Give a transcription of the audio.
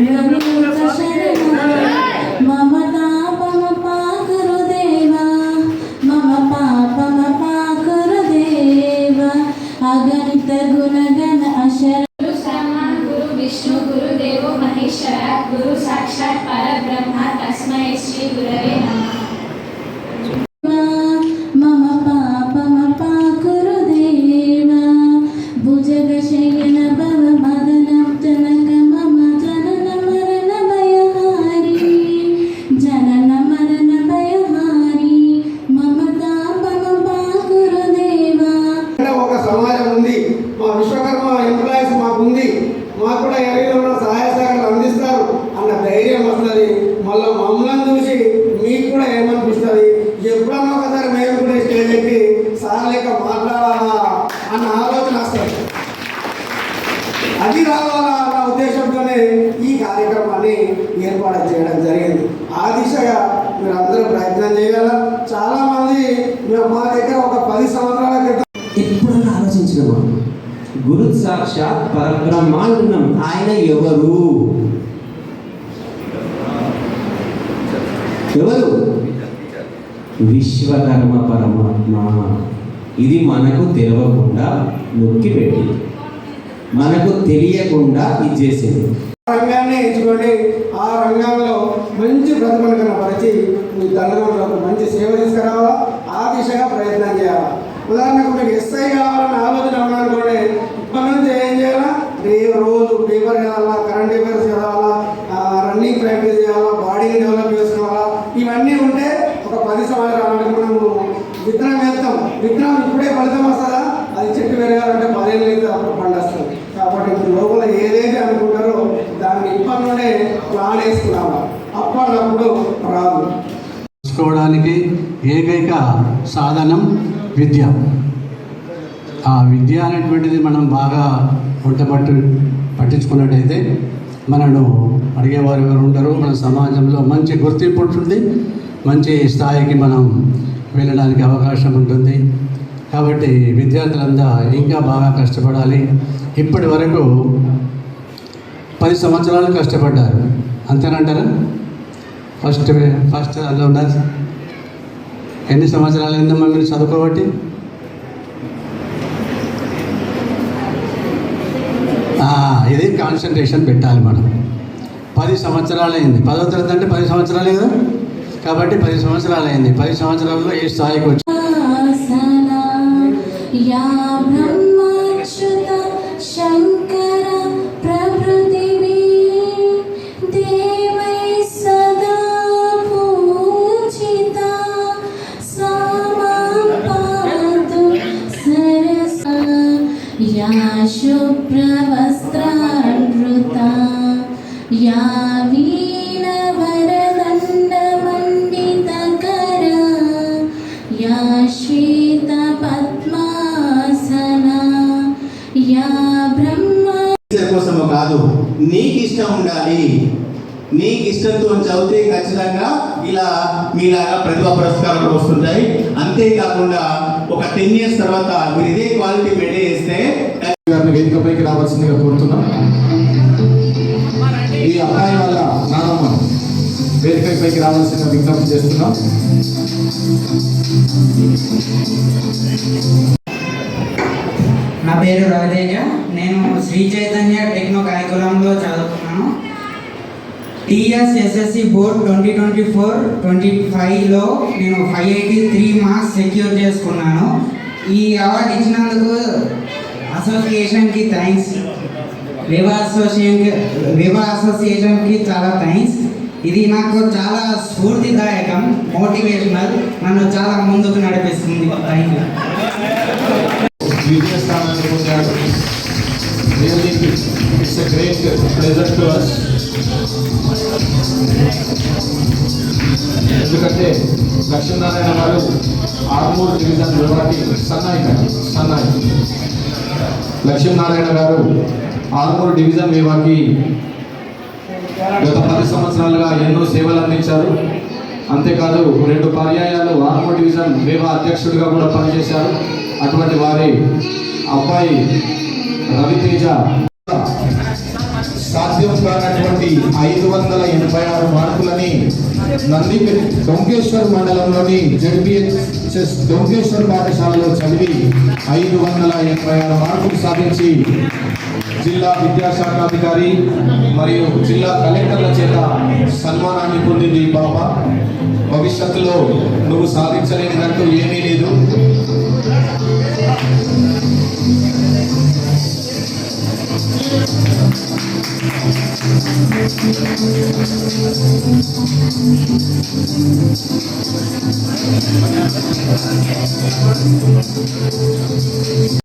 Аллилуйя. Sir లేక మాట్లాడాలా అన్న ఆలోచన వస్తుంది. అది రావాలా అన్న ఉద్దేశంతోనే ఈ కార్యక్రమాన్ని ఏర్పాటు చేయడం జరిగింది. ఆ దిశగా మీరు అందరూ ప్రయత్నం చేయాలా? చాలా మంది మా దగ్గర ఒక పది సంవత్సరాల క్రితం ఎప్పుడన్నా ఆలోచించినమా గురు సాక్షాత్ పరబ్రహ్మాండం ఆయన ఎవరు? ఎవరు? విశ్వకర్మ పరమాత్మ. ఇది మనకు తెలియకుండా నొక్కి పెట్టింది మనకు తెలియకుండా ఇది చేసేది రంగాన్ని ఎంచుకోండి ఆ రంగంలో మంచి ప్రతిభను కనపరిచి మీ తల్లిదండ్రులకు మంచి సేవ తీసుకురావాలా? ఆ దిశగా ప్రయత్నం చేయాలా? ఉదాహరణకు మీకు ఎస్ఐ కావాలని ఆలోచన ఉన్నారనుకోండి ఇప్పటి నుంచి ఏం చేయాలా? రేపు రోజు పేపర్ చదవాలా కరెంట్ అఫైర్స్ చదవాలా రన్నింగ్ ప్రాక్టీస్ చేయాలా బాడీని డెవలప్ చేసుకోవాలా? ఇవన్నీ ఉంటే ఒక పది సంవత్సరాలకు మనము విత్తనం వేస్తాం. విత్తనం ఇప్పుడే ఫలితం వస్తుందా అది చెట్టు పెరగాలంటే పదేళ్ళు అయితే అప్పుడు పండొస్తుంది కాబట్టి లోపల ఏదైతే అనుకుంటారో దాన్ని ఇప్పటి నుండే ప్లాన్ వేసుకున్నాము అప్పటికప్పుడు రాదు. తెలుసుకోవడానికి ఏకైక సాధనం విద్య. ఆ విద్య అనేటువంటిది మనం బాగా వంటపట్టు పట్టించుకున్నట్టయితే మనను అడిగేవారు ఎవరు ఉండరు మన సమాజంలో మంచి గుర్తింపు ఉంటుంది. మంచి స్థాయికి మనం వెళ్ళడానికి అవకాశం ఉంటుంది. కాబట్టి విద్యార్థులంతా ఇంకా బాగా కష్టపడాలి. ఇప్పటి వరకు పది సంవత్సరాలు కష్టపడ్డారు. అంతేనంటారా? ఫస్ట్ ఫస్ట్ అందులో ఉండాలి ఎన్ని సంవత్సరాలు అయిందమ్మా మీరు చదువుకోబట్టి? ఇది కాన్సన్ట్రేషన్ పెట్టాలి మనం. పది సంవత్సరాలు అయింది. పదో తరగతి అంటే పది సంవత్సరాలే కదా? కాబట్టి పది సంవత్సరాలు అయింది పది సంవత్సరాల్లో ఈ స్థాయికి వచ్చి ఆసనా యా బ్రహ్మచ్యుత శంకర ప్రభృతివి దేవై సదా పూజిత. సామాం పాతు సరస యా శుభ్రవస్త్రానృత కోసము కాదు. నీకు ఇష్టం ఉండాలి. నీకు ఇష్టంతో చదివితే ఖచ్చితంగా ఇలా మీలాగా ప్రతిభా పురస్కారాలు వస్తుంటాయి. అంతేకాకుండా ఒక టెన్ ఇయర్స్ తర్వాత మీరు ఇదే క్వాలిటీ మెయింటైన్ చేస్తే గారిని వేదికపైకి రావాల్సిందిగా కోరుతున్నాం. ఈ అబ్బాయి వల్ల నానమ్మ వేదికపైకి రావాల్సిన విజ్ఞప్తి చేస్తున్నాం. నా పేరు రవితేజ నేను శ్రీ చైతన్య టెక్నో కరికులంలో చదువుతున్నాను. TSSSC board twenty twenty four twenty ఫైవ్లో నేను five eighty three marks secure చేసుకున్నాను. ఈ అవార్డు ఇచ్చినందుకు అసోసియేషన్కి థ్యాంక్స్. వివా అసోసియేషన్ వివా అసోసియేషన్కి చాలా థ్యాంక్స్. ఇది నాకు చాలా స్ఫూర్తిదాయకం మోటివేషనల్ నన్ను చాలా ముందుకు నడిపిస్తుంది. Thank you. It's a great pleasure to ఎందుకంటే లక్ష్మీనారాయణ గారు ఆర్మూర్ డివిజన్ విభాగి సన్నాయి సన్నాయి లక్ష్మీనారాయణ గారు ఆర్మూర్ డివిజన్ విభాగి గత పది సంవత్సరాలుగా ఎన్నో సేవలు అందించారు. అంతేకాదు రెండు పర్యాయాలు ఆర్మూర్ డివిజన్ వేవ అధ్యక్షుడిగా కూడా పనిచేశారు. అటువంటి వారి అబ్బాయి రవితేజ సాధ్యం కానటువంటి ఐదు వందల ఎనభై ఆరు మార్కులని నంది డొంకేశ్వర్ మండలంలోని జడ్పిహెచ్ఎస్ డొంకేశ్వర్ పాఠశాలలో చదివి ఐదు వందల ఎనభై ఆరు మార్కులు సాధించి జిల్లా విద్యాశాఖాధికారి మరియు జిల్లా కలెక్టర్ల చేత సన్మానాన్ని పొందింది పాప. భవిష్యత్తులో నువ్వు సాధించలేనట్టు ఏమీ లేదు. 私たちは、このように、私たちは、このように、私たちは、このように、私たちは、このように、私たちは、